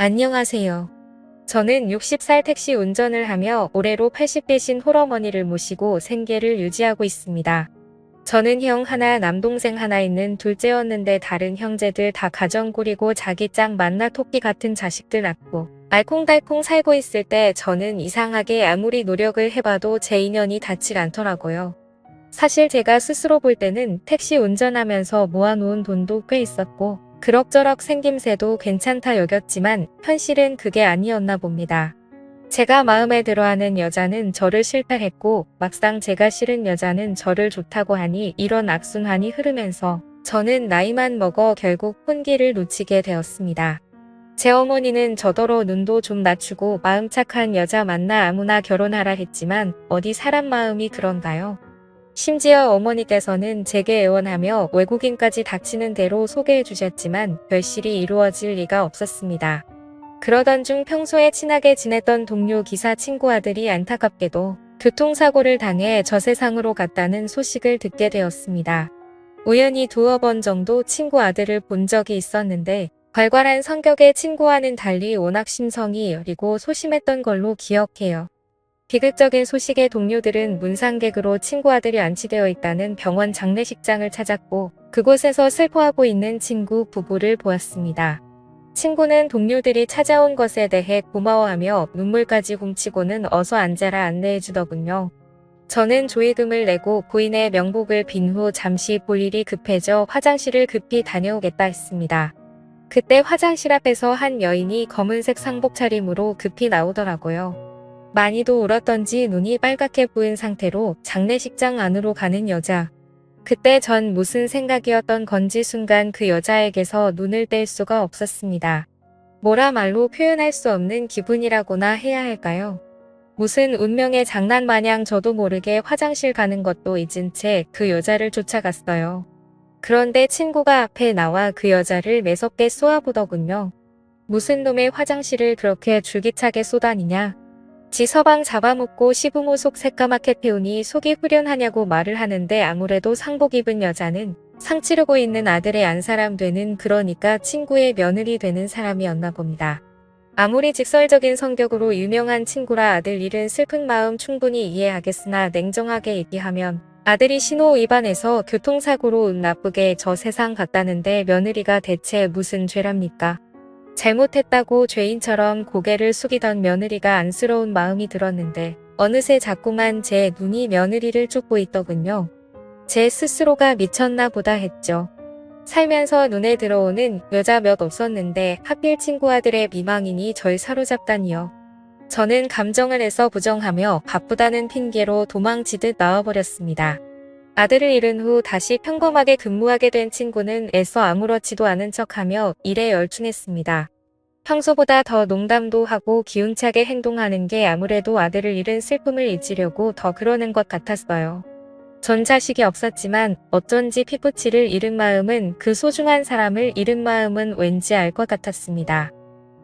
안녕하세요. 저는 60살 택시 운전을 하며 올해로 80대신 홀어머니를 모시고 생계를 유지하고 있습니다. 저는 형 하나, 남동생 하나 있는 둘째였는데 다른 형제들 다 가정 꾸리고 자기 짝 만나 토끼 같은 자식들 낳고 알콩달콩 살고 있을 때 저는 이상하게 아무리 노력을 해봐도 제 인연이 닿질 않더라고요. 사실 제가 스스로 볼 때는 택시 운전하면서 모아놓은 돈도 꽤 있었고 그럭저럭 생김새도 괜찮다 여겼지만 현실은 그게 아니었나 봅니다. 제가 마음에 들어하는 여자는 저를 싫다 했고 막상 제가 싫은 여자는 저를 좋다고 하니 이런 악순환이 흐르면서 저는 나이만 먹어 결국 혼기를 놓치게 되었습니다. 제 어머니는 저더러 눈도 좀 낮추고 마음 착한 여자 만나 아무나 결혼하라 했지만 어디 사람 마음이 그런가요? 심지어 어머니께서는 제게 애원하며 외국인까지 닥치는 대로 소개해 주셨지만 별실이 이루어질 리가 없었습니다. 그러던 중 평소에 친하게 지냈던 동료 기사 친구 아들이 안타깝게도 교통사고를 당해 저 세상으로 갔다는 소식을 듣게 되었습니다. 우연히 두어 번 정도 친구 아들을 본 적이 있었는데 괄괄한 성격의 친구와는 달리 워낙 심성이 여리고 소심했던 걸로 기억해요. 비극적인 소식의 동료들은 문상객으로 친구 아들이 안치되어 있다는 병원 장례식장을 찾았고 그곳에서 슬퍼하고 있는 친구 부부를 보았습니다. 친구는 동료들이 찾아온 것에 대해 고마워하며 눈물까지 훔치고는 어서 앉아라 안내해 주더군요. 저는 조의금을 내고 부인의 명복을 빈 후 잠시 볼 일이 급해져 화장실을 급히 다녀오겠다 했습니다. 그때 화장실 앞에서 한 여인이 검은색 상복 차림으로 급히 나오더라고요. 많이도 울었던지 눈이 빨갛게 부은 상태로 장례식장 안으로 가는 여자. 그때 전 무슨 생각이었던 건지 순간 그 여자에게서 눈을 뗄 수가 없었습니다. 뭐라 말로 표현할 수 없는 기분이라고나 해야 할까요? 무슨 운명의 장난 마냥 저도 모르게 화장실 가는 것도 잊은 채 그 여자를 쫓아갔어요. 그런데 친구가 앞에 나와 그 여자를 매섭게 쏘아보더군요. 무슨 놈의 화장실을 그렇게 줄기차게 쏘다니냐. 지 서방 잡아먹고 시부모 속 새까맣게 태우니 속이 후련하냐고 말을 하는데 아무래도 상복 입은 여자는 상 치르고 있는 아들의 안사람 되는 그러니까 친구의 며느리 되는 사람이었나 봅니다. 아무리 직설적인 성격으로 유명한 친구라 아들 잃은 슬픈 마음 충분히 이해하겠으나 냉정하게 얘기하면 아들이 신호 위반해서 교통사고로 운 나쁘게 저 세상 갔다는데 며느리가 대체 무슨 죄랍니까? 잘못했다고 죄인처럼 고개를 숙이던 며느리가 안쓰러운 마음이 들었는데 어느새 자꾸만 제 눈이 며느리를 쫓고 있더군요. 제 스스로가 미쳤나 보다 했죠. 살면서 눈에 들어오는 여자 몇 없었는데 하필 친구 아들의 미망인이 절 사로잡다니요. 저는 감정을 해서 부정하며 바쁘다는 핑계로 도망치듯 나와버렸습니다. 아들을 잃은 후 다시 평범하게 근무하게 된 친구는 애써 아무렇지도 않은 척하며 일에 열중했습니다. 평소보다 더 농담도 하고 기운차게 행동하는 게 아무래도 아들을 잃은 슬픔을 잊으려고 더 그러는 것 같았어요. 전 자식이 없었지만 어쩐지 피부치를 잃은 마음은 그 소중한 사람을 잃은 마음은 왠지 알 것 같았습니다.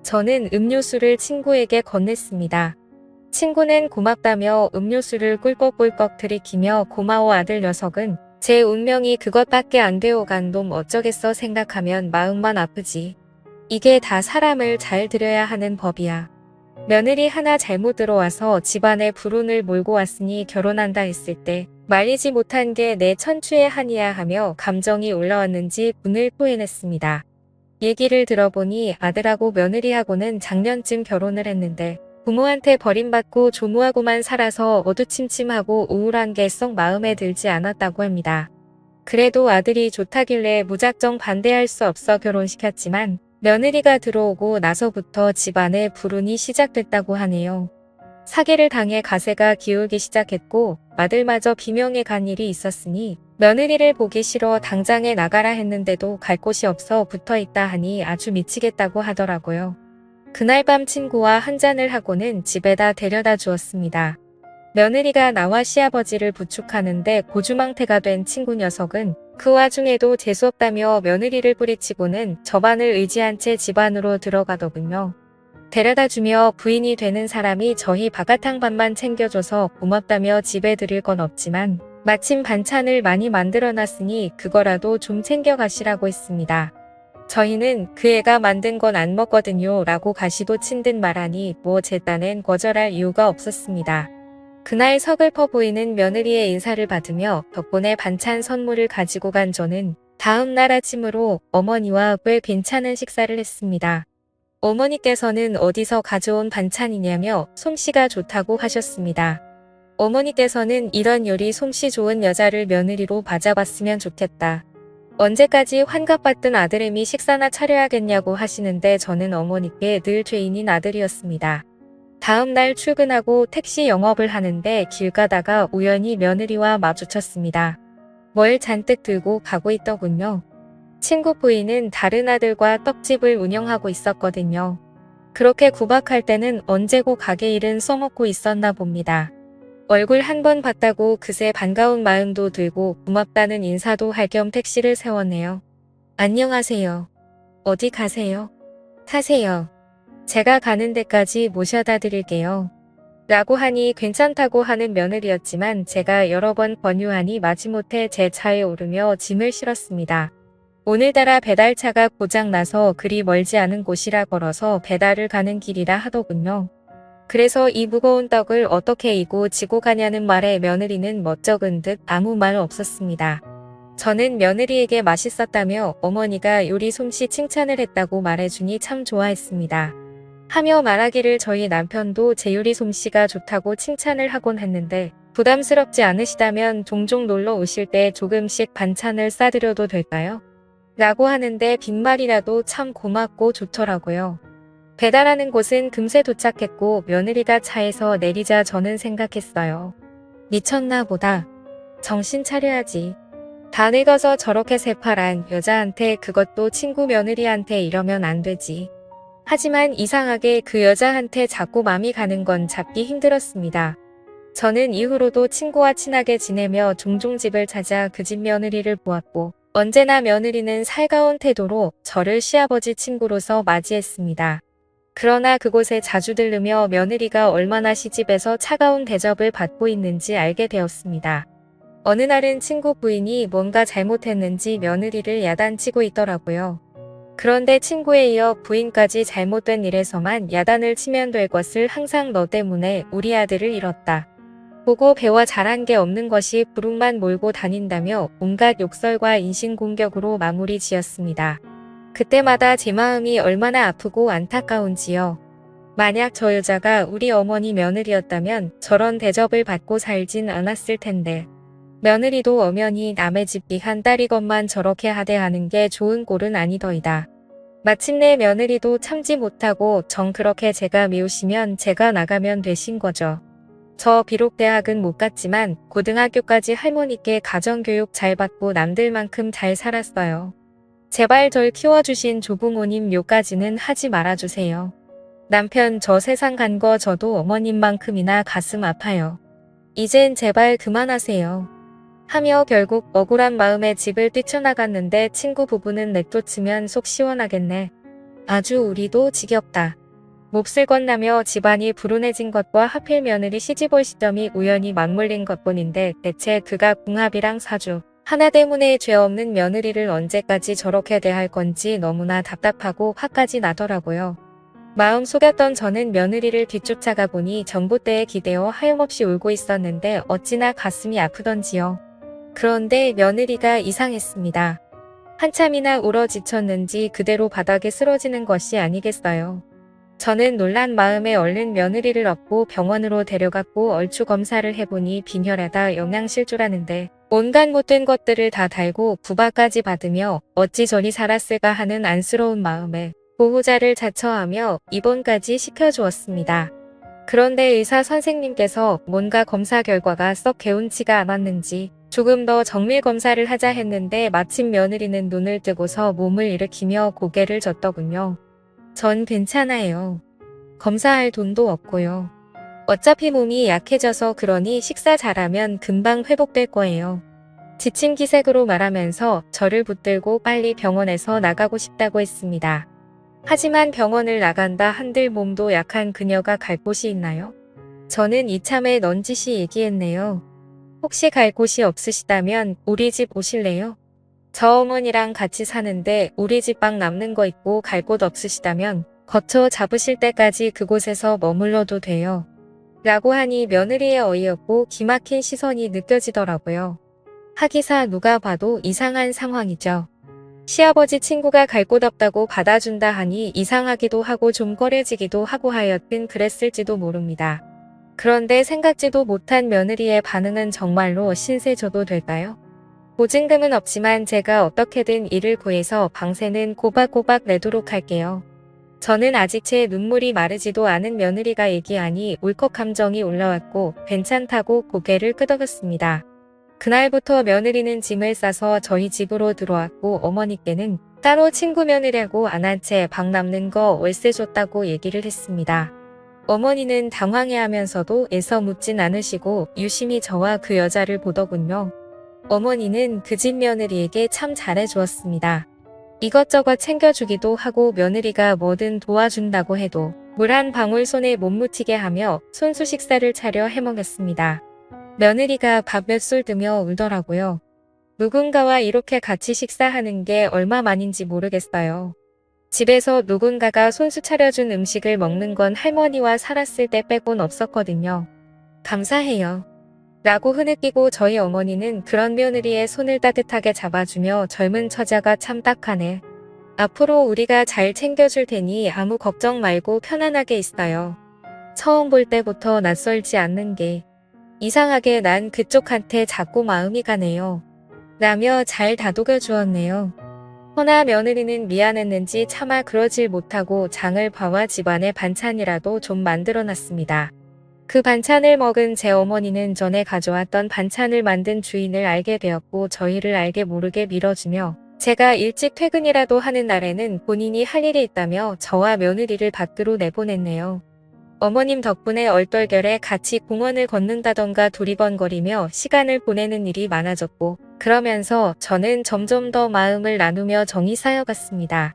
저는 음료수를 친구에게 건넸습니다. 친구는 고맙다며 음료수를 꿀꺽꿀꺽 들이키며 고마워 아들 녀석은 제 운명이 그것밖에 안 되어간 놈 어쩌겠어 생각하면 마음만 아프지. 이게 다 사람을 잘 들여야 하는 법이야. 며느리 하나 잘못 들어와서 집안에 불운을 몰고 왔으니 결혼한다 했을 때 말리지 못한 게 내 천추의 한이야 하며 감정이 올라왔는지 분을 토해냈습니다. 얘기를 들어보니 아들하고 며느리하고는 작년쯤 결혼을 했는데 부모한테 버림받고 조무하고만 살아서 어두침침하고 우울한 게 썩 마음에 들지 않았다고 합니다. 그래도 아들이 좋다길래 무작정 반대할 수 없어 결혼시켰지만 며느리가 들어오고 나서부터 집안에 불운이 시작됐다고 하네요. 사기를 당해 가세가 기울기 시작했고 아들마저 비명에 간 일이 있었으니 며느리를 보기 싫어 당장에 나가라 했는데도 갈 곳이 없어 붙어 있다 하니 아주 미치겠다고 하더라고요. 그날 밤 친구와 한 잔을 하고는 집에다 데려다 주었습니다. 며느리가 나와 시아버지를 부축하는데 고주망태가 된 친구 녀석은 그 와중에도 재수없다며 며느리를 뿌리치고는 저반을 의지한 채 집안으로 들어가더군요. 데려다 주며 부인이 되는 사람이 저희 바가탕 밥만 챙겨줘서 고맙다며 집에 드릴 건 없지만 마침 반찬을 많이 만들어 놨으니 그거라도 좀 챙겨가시라고 했습니다. 저희는 그 애가 만든 건 안 먹거든요 라고 가시도 친 듯 말하니 뭐 제 딴엔 거절할 이유가 없었습니다. 그날 서글퍼 보이는 며느리의 인사를 받으며 덕분에 반찬 선물을 가지고 간 저는 다음 날 아침으로 어머니와 꽤 괜찮은 식사를 했습니다. 어머니께서는 어디서 가져온 반찬이냐며 솜씨가 좋다고 하셨습니다. 어머니께서는 이런 요리 솜씨 좋은 여자를 며느리로 맞아봤으면 좋겠다. 언제까지 환갑받던 아들애미 식사나 차려야겠냐고 하시는데 저는 어머니께 늘 죄인인 아들이었습니다. 다음 날 출근하고 택시 영업을 하는데 길 가다가 우연히 며느리와 마주쳤습니다. 뭘 잔뜩 들고 가고 있더군요. 친구 부인은 다른 아들과 떡집을 운영하고 있었거든요. 그렇게 구박할 때는 언제고 가게 일은 써먹고 있었나 봅니다. 얼굴 한 번 봤다고 그새 반가운 마음도 들고 고맙다는 인사도 할 겸 택시를 세웠네요. 안녕하세요. 어디 가세요? 타세요. 제가 가는 데까지 모셔다 드릴게요. 라고 하니 괜찮다고 하는 며느리였지만 제가 여러 번 권유하니 마지못해 제 차에 오르며 짐을 실었습니다. 오늘따라 배달차가 고장나서 그리 멀지 않은 곳이라 걸어서 배달을 가는 길이라 하더군요. 그래서 이 무거운 떡을 어떻게 이고 지고 가냐는 말에 며느리는 멋쩍은 듯 아무 말 없었습니다. 저는 며느리에게 맛있었다며 어머니가 요리 솜씨 칭찬을 했다고 말해주니 참 좋아했습니다. 하며 말하기를 저희 남편도 제 요리 솜씨가 좋다고 칭찬을 하곤 했는데 부담스럽지 않으시다면 종종 놀러 오실 때 조금씩 반찬을 싸드려도 될까요? 라고 하는데 빈말이라도 참 고맙고 좋더라고요. 배달하는 곳은 금세 도착했고 며느리가 차에서 내리자 저는 생각했어요. 미쳤나 보다. 정신 차려야지. 다 늙어서 저렇게 새파란 여자한테 그것도 친구 며느리한테 이러면 안 되지. 하지만 이상하게 그 여자한테 자꾸 맘이 가는 건 잡기 힘들었습니다. 저는 이후로도 친구와 친하게 지내며 종종 집을 찾아 그 집 며느리를 보았고 언제나 며느리는 살가운 태도로 저를 시아버지 친구로서 맞이했습니다. 그러나 그곳에 자주 들르며 며느리가 얼마나 시집에서 차가운 대접을 받고 있는지 알게 되었습니다. 어느 날은 친구 부인이 뭔가 잘못했는지 며느리를 야단치고 있더라고요. 그런데 친구에 이어 부인까지 잘못된 일에서만 야단을 치면 될 것을 항상 너 때문에 우리 아들을 잃었다. 보고 배워 잘한 게 없는 것이 부름만 몰고 다닌다며 온갖 욕설과 인신공격으로 마무리 지었습니다. 그때마다 제 마음이 얼마나 아프고 안타까운지요. 만약 저 여자가 우리 어머니 며느리였다면 저런 대접을 받고 살진 않았을 텐데. 며느리도 엄연히 남의 집 비한 딸이건만 저렇게 하대하는 게 좋은 꼴은 아니더이다. 마침내 며느리도 참지 못하고 정 그렇게 제가 미우시면 제가 나가면 되신 거죠. 저 비록 대학은 못 갔지만 고등학교까지 할머니께 가정교육 잘 받고 남들만큼 잘 살았어요. 제발 절 키워주신 조부모님 요까지는 하지 말아주세요. 남편 저 세상 간 거 저도 어머님만큼이나 가슴 아파요. 이젠 제발 그만하세요. 하며 결국 억울한 마음에 집을 뛰쳐나갔는데 친구 부부는 냅뒀으면 속 시원하겠네. 아주 우리도 지겹다. 몹쓸 것나며 집안이 불운해진 것과 하필 며느리 시집올 시점이 우연히 맞물린 것뿐인데 대체 그가 궁합이랑 사주, 하나 때문에 죄 없는 며느리를 언제까지 저렇게 대할 건지 너무나 답답하고 화까지 나더라고요. 마음 속였던 저는 며느리를 뒤쫓아가 보니 전봇대에 기대어 하염없이 울고 있었는데 어찌나 가슴이 아프던지요. 그런데 며느리가 이상했습니다. 한참이나 울어 지쳤는지 그대로 바닥에 쓰러지는 것이 아니겠어요. 저는 놀란 마음에 얼른 며느리를 업고 병원으로 데려갔고 얼추 검사를 해보니 빈혈에다 영양실조라는데 온갖 못된 것들을 다 달고 부바까지 받으며 어찌 저리 살았을까 하는 안쓰러운 마음에 보호자를 자처하며 입원까지 시켜주었습니다. 그런데 의사 선생님께서 뭔가 검사 결과가 썩 개운치가 않았는지 조금 더 정밀 검사를 하자 했는데 마침 며느리는 눈을 뜨고서 몸을 일으키며 고개를 젓더군요. 전 괜찮아요. 검사할 돈도 없고요. 어차피 몸이 약해져서 그러니 식사 잘하면 금방 회복될 거예요. 지친 기색으로 말하면서 저를 붙들고 빨리 병원에서 나가고 싶다고 했습니다. 하지만 병원을 나간다 한들 몸도 약한 그녀가 갈 곳이 있나요? 저는 이참에 넌지시 얘기했네요. 혹시 갈 곳이 없으시다면 우리 집 오실래요? 저 어머니랑 같이 사는데 우리 집 방 남는 거 있고 갈 곳 없으시다면 거처 잡으실 때까지 그곳에서 머물러도 돼요. 라고 하니 며느리의 어이없고 기막힌 시선이 느껴지더라고요. 하기사 누가 봐도 이상한 상황이죠. 시아버지 친구가 갈 곳 없다고 받아준다 하니 이상하기도 하고 좀 꺼려지기도 하고 하여튼 그랬을지도 모릅니다. 그런데 생각지도 못한 며느리의 반응은 정말로 신세 져도 될까요? 보증금은 없지만 제가 어떻게든 일을 구해서 방세는 꼬박꼬박 내도록 할게요. 저는 아직 제 눈물이 마르지도 않은 며느리가 얘기하니 울컥 감정이 올라왔고 괜찮다고 고개를 끄덕였습니다. 그날부터 며느리는 짐을 싸서 저희 집으로 들어왔고 어머니께는 따로 친구 며느리하고 안 한 채 방 남는 거 월세 줬다고 얘기를 했습니다. 어머니는 당황해하면서도 애써 묻진 않으시고 유심히 저와 그 여자를 보더군요. 어머니는 그 집 며느리에게 참 잘해주었습니다. 이것저것 챙겨주기도 하고 며느리가 뭐든 도와준다고 해도 물 한 방울 손에 못 묻히게 하며 손수 식사를 차려 해먹였습니다. 며느리가 밥 몇 술 드며 울더라고요. 누군가와 이렇게 같이 식사하는 게 얼마만인지 모르겠어요. 집에서 누군가가 손수 차려준 음식을 먹는 건 할머니와 살았을 때 빼곤 없었거든요. 감사해요. 라고 흐느끼고 저희 어머니는 그런 며느리의 손을 따뜻하게 잡아주며 젊은 처자가 참 딱하네. 앞으로 우리가 잘 챙겨줄 테니 아무 걱정 말고 편안하게 있어요. 처음 볼 때부터 낯설지 않는 게 이상하게 난 그쪽한테 자꾸 마음이 가네요. 라며 잘 다독여 주었네요. 허나 며느리는 미안했는지 차마 그러질 못하고 장을 봐와 집안에 반찬이라도 좀 만들어 놨습니다. 그 반찬을 먹은 제 어머니는 전에 가져왔던 반찬을 만든 주인을 알게 되었고 저희를 알게 모르게 밀어주며 제가 일찍 퇴근이라도 하는 날에는 본인이 할 일이 있다며 저와 며느리를 밖으로 내보냈네요. 어머님 덕분에 얼떨결에 같이 공원을 걷는다던가 두리번거리며 시간을 보내는 일이 많아졌고 그러면서 저는 점점 더 마음을 나누며 정이 쌓여갔습니다.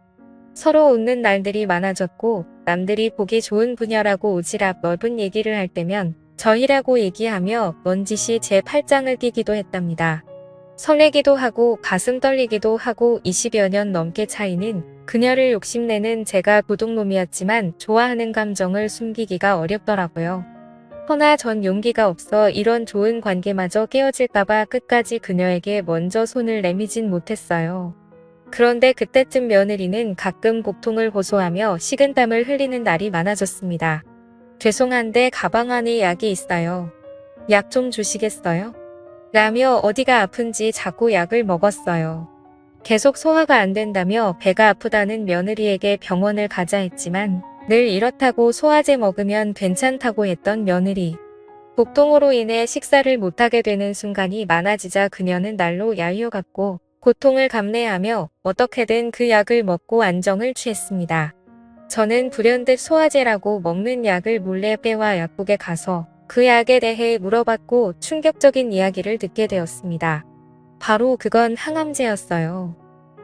서로 웃는 날들이 많아졌고 남들이 보기 좋은 분야라고 오지랖 넓은 얘기를 할 때면 저희라고 얘기하며 넌지시 제 팔짱을 끼기도 했답니다. 설레기도 하고 가슴 떨리기도 하고 20여 년 넘게 차이는 그녀를 욕심내는 제가 도둑놈이었지만 좋아하는 감정을 숨기기가 어렵더라고요. 허나 전 용기가 없어 이런 좋은 관계마저 깨어질까봐 끝까지 그녀에게 먼저 손을 내미진 못했어요. 그런데 그때쯤 며느리는 가끔 복통을 호소하며 식은땀을 흘리는 날이 많아졌습니다. 죄송한데 가방 안에 약이 있어요. 약 좀 주시겠어요? 라며 어디가 아픈지 자꾸 약을 먹었어요. 계속 소화가 안 된다며 배가 아프다는 며느리에게 병원을 가자 했지만 늘 이렇다고 소화제 먹으면 괜찮다고 했던 며느리. 복통으로 인해 식사를 못하게 되는 순간이 많아지자 그녀는 날로 야유어갔고 고통을 감내하며 어떻게든 그 약을 먹고 안정을 취했습니다. 저는 불현듯 소화제라고 먹는 약을 몰래 빼와 약국에 가서 그 약에 대해 물어봤고 충격적인 이야기를 듣게 되었습니다. 바로 그건 항암제였어요.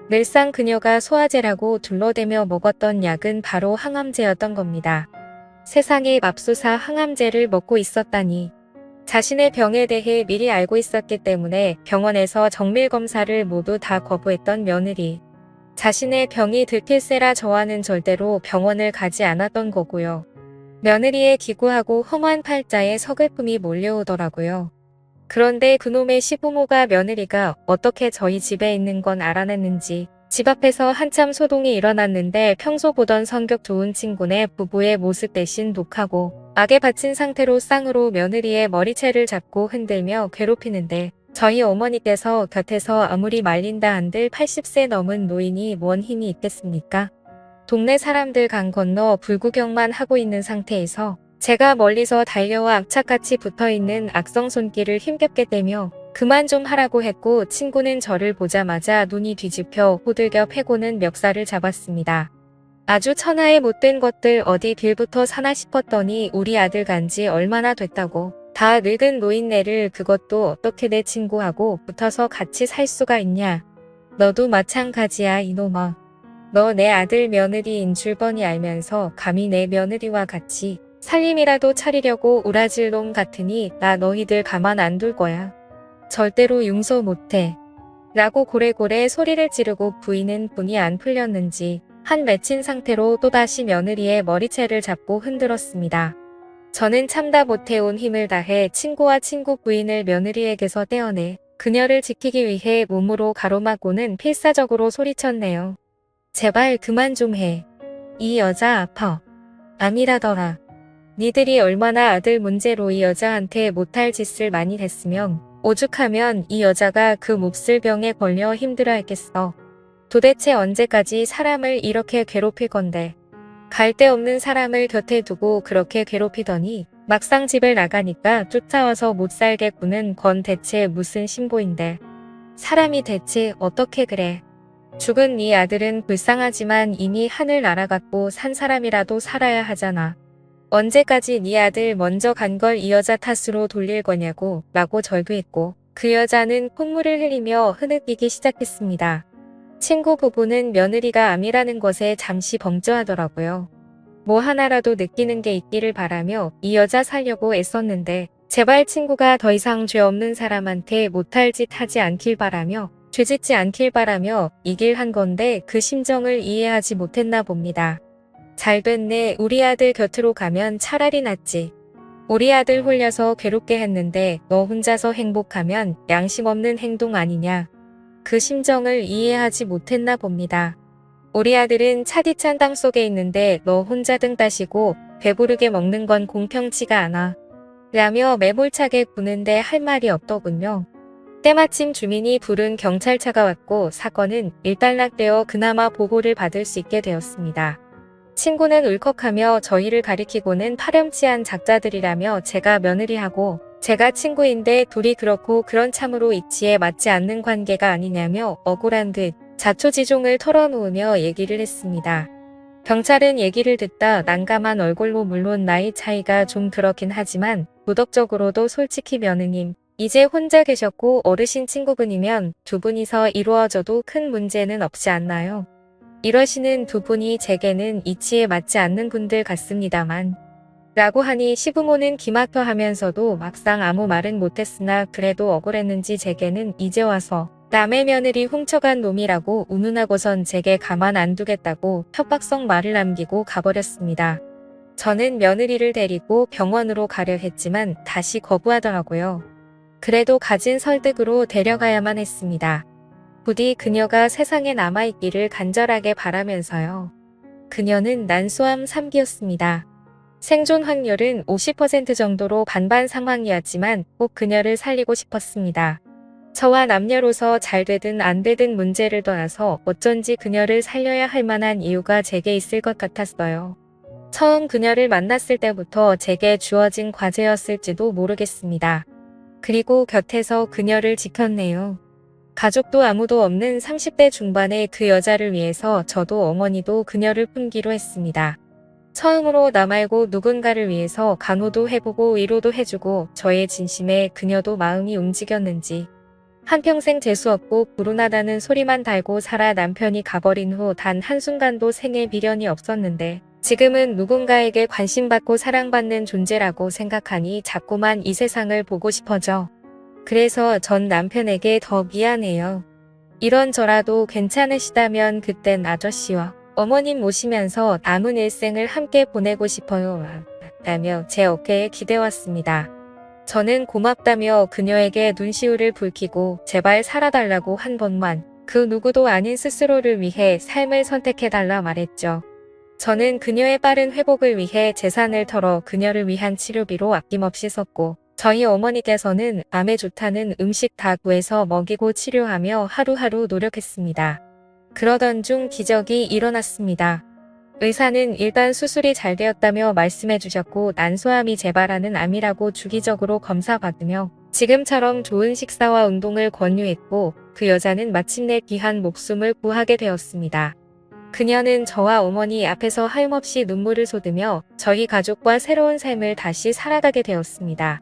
늘상 그녀가 소화제라고 둘러대며 먹었던 약은 바로 항암제였던 겁니다. 세상에 맙소사 항암제를 먹고 있었다니. 자신의 병에 대해 미리 알고 있었기 때문에 병원에서 정밀 검사를 모두 다 거부했던 며느리. 자신의 병이 들킬세라 저와는 절대로 병원을 가지 않았던 거고요. 며느리의 기구하고 험한 팔자에 서글픔이 몰려오더라고요. 그런데 그놈의 시부모가 며느리가 어떻게 저희 집에 있는 건 알아냈는지 집 앞에서 한참 소동이 일어났는데 평소 보던 성격 좋은 친구네 부부의 모습 대신 독하고 악에 받친 상태로 쌍으로 며느리의 머리채를 잡고 흔들며 괴롭히는데 저희 어머니께서 곁에서 아무리 말린다 한들 80세 넘은 노인이 뭔 힘이 있겠습니까? 동네 사람들 강 건너 불구경만 하고 있는 상태에서 제가 멀리서 달려와 악착같이 붙어있는 악성 손길을 힘겹게 떼며 그만 좀 하라고 했고 친구는 저를 보자마자 눈이 뒤집혀 호들겨 패고는 멱살을 잡았습니다. 아주 천하의 못된 것들 어디 빌부터 사나 싶었더니 우리 아들 간지 얼마나 됐다고 다 늙은 노인네를 그것도 어떻게 내 친구하고 붙어서 같이 살 수가 있냐. 너도 마찬가지야 이놈아. 너 내 아들 며느리인 줄 뻔히 알면서 감히 내 며느리와 같이 살림이라도 차리려고 우라질 놈 같으니 나 너희들 가만 안 둘 거야. 절대로 용서 못해. 라고 고래고래 소리를 지르고 부인은 분이 안 풀렸는지 한 맺힌 상태로 또다시 며느리의 머리채를 잡고 흔들었습니다. 저는 참다 못해온 힘을 다해 친구와 친구 부인을 며느리에게서 떼어내 그녀를 지키기 위해 몸으로 가로막고는 필사적으로 소리쳤네요. 제발 그만 좀 해. 이 여자 아파. 암이라더라. 니들이 얼마나 아들 문제로 이 여자한테 못할 짓을 많이 했으면 오죽하면 이 여자가 그 몹쓸 병에 걸려 힘들어했겠어. 도대체 언제까지 사람을 이렇게 괴롭힐 건데. 갈 데 없는 사람을 곁에 두고 그렇게 괴롭히더니 막상 집을 나가니까 쫓아와서 못 살게 구는 건 대체 무슨 신보인데. 사람이 대체 어떻게 그래. 죽은 네 아들은 불쌍하지만 이미 하늘 날아갔고 산 사람이라도 살아야 하잖아. 언제까지 네 아들 먼저 간 걸 이 여자 탓으로 돌릴 거냐고 라고 절규했고 그 여자는 콧물을 흘리며 흐느끼기 시작했습니다. 친구 부부는 며느리가 암이라는 것에 잠시 벙쪄하더라고요. 뭐 하나라도 느끼는 게 있기를 바라며 이 여자 살려고 애썼는데 제발 친구가 더 이상 죄 없는 사람한테 못할 짓 하지 않길 바라며 죄짓지 않길 바라며 이길 한 건데 그 심정을 이해하지 못했나 봅니다. 잘 됐네 우리 아들 곁으로 가면 차라리 낫지. 우리 아들 홀려서 괴롭게 했는데 너 혼자서 행복하면 양심 없는 행동 아니냐. 그 심정을 이해하지 못했나 봅니다. 우리 아들은 차디찬 땅 속에 있는데 너 혼자 등 따시고 배부르게 먹는 건 공평치가 않아. 라며 매몰차게 구는데 할 말이 없더군요. 때마침 주민이 부른 경찰차가 왔고 사건은 일단락되어 그나마 보고를 받을 수 있게 되었습니다. 친구는 울컥하며 저희를 가리키고는 파렴치한 작자들이라며 제가 며느리하고 제가 친구인데 둘이 그렇고 그런 참으로 이치에 맞지 않는 관계가 아니냐며 억울한 듯 자초지종을 털어놓으며 얘기를 했습니다. 경찰은 얘기를 듣다 난감한 얼굴로 물론 나이 차이가 좀 그렇긴 하지만 도덕적으로도 솔직히 며느님 이제 혼자 계셨고 어르신 친구분이면 두 분이서 이루어져도 큰 문제는 없지 않나요? 이러시는 두 분이 제게는 이치에 맞지 않는 분들 같습니다만 라고 하니 시부모는 기막혀 하면서도 막상 아무 말은 못했으나 그래도 억울했는지 제게는 이제 와서 남의 며느리 훔쳐간 놈이라고 운운하고선 제게 가만 안 두겠다고 협박성 말을 남기고 가버렸습니다. 저는 며느리를 데리고 병원으로 가려 했지만 다시 거부하더라고요. 그래도 가진 설득으로 데려가야만 했습니다. 부디 그녀가 세상에 남아있기를 간절하게 바라면서요. 그녀는 난소암 3기였습니다. 생존 확률은 50% 정도로 반반 상황이었지만 꼭 그녀를 살리고 싶었습니다. 저와 남녀로서 잘 되든 안 되든 문제를 떠나서 어쩐지 그녀를 살려야 할 만한 이유가 제게 있을 것 같았어요. 처음 그녀를 만났을 때부터 제게 주어진 과제였을지도 모르겠습니다. 그리고 곁에서 그녀를 지켰네요. 가족도 아무도 없는 30대 중반의 그 여자를 위해서 저도 어머니도 그녀를 품기로 했습니다. 처음으로 나 말고 누군가를 위해서 간호도 해보고 위로도 해주고 저의 진심에 그녀도 마음이 움직였는지 한평생 재수없고 불운하다는 소리만 달고 살아 남편이 가버린 후 단 한순간도 생애 미련이 없었는데 지금은 누군가에게 관심받고 사랑받는 존재라고 생각하니 자꾸만 이 세상을 보고 싶어져. 그래서 전 남편에게 더 미안해요. 이런 저라도 괜찮으시다면 그땐 아저씨와 어머님 모시면서 남은 일생을 함께 보내고 싶어요. 라며 제 어깨에 기대왔습니다. 저는 고맙다며 그녀에게 눈시울을 붉히고 제발 살아달라고 한 번만 그 누구도 아닌 스스로를 위해 삶을 선택해달라 말했죠. 저는 그녀의 빠른 회복을 위해 재산을 털어 그녀를 위한 치료비로 아낌없이 썼고 저희 어머니께서는 암에 좋다는 음식 다 구해서 먹이고 치료하며 하루하루 노력했습니다. 그러던 중 기적이 일어났습니다. 의사는 일단 수술이 잘 되었다며 말씀해 주셨고 난소암이 재발하는 암이라고 주기적으로 검사받으며 지금처럼 좋은 식사와 운동을 권유했고 그 여자는 마침내 귀한 목숨을 구하게 되었습니다. 그녀는 저와 어머니 앞에서 하염없이 눈물을 쏟으며 저희 가족과 새로운 삶을 다시 살아가게 되었습니다.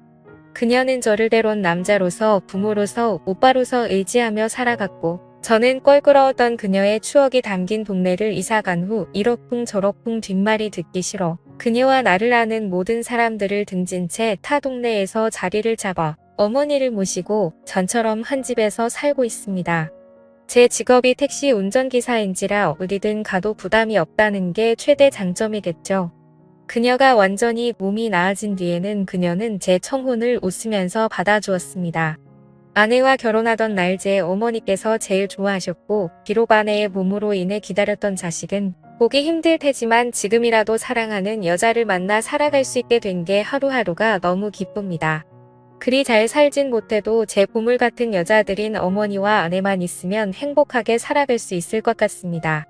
그녀는 저를 데려온 남자로서 부모로서 오빠로서 의지하며 살아갔고 저는 껄끄러웠던 그녀의 추억이 담긴 동네를 이사간 후 이러쿵 저러쿵 뒷말이 듣기 싫어 그녀와 나를 아는 모든 사람들을 등진 채 타 동네에서 자리를 잡아 어머니를 모시고 전처럼 한 집에서 살고 있습니다. 제 직업이 택시 운전기사인지라 어디든 가도 부담이 없다는 게 최대 장점이겠죠. 그녀가 완전히 몸이 나아진 뒤에는 그녀는 제 청혼을 웃으면서 받아주었습니다. 아내와 결혼하던 날 제 어머니께서 제일 좋아하셨고, 비록 아내의 몸으로 인해 기다렸던 자식은 보기 힘들 테지만 지금이라도 사랑하는 여자를 만나 살아갈 수 있게 된 게 하루하루가 너무 기쁩니다. 그리 잘 살진 못해도 제 보물 같은 여자들인 어머니와 아내만 있으면 행복하게 살아갈 수 있을 것 같습니다.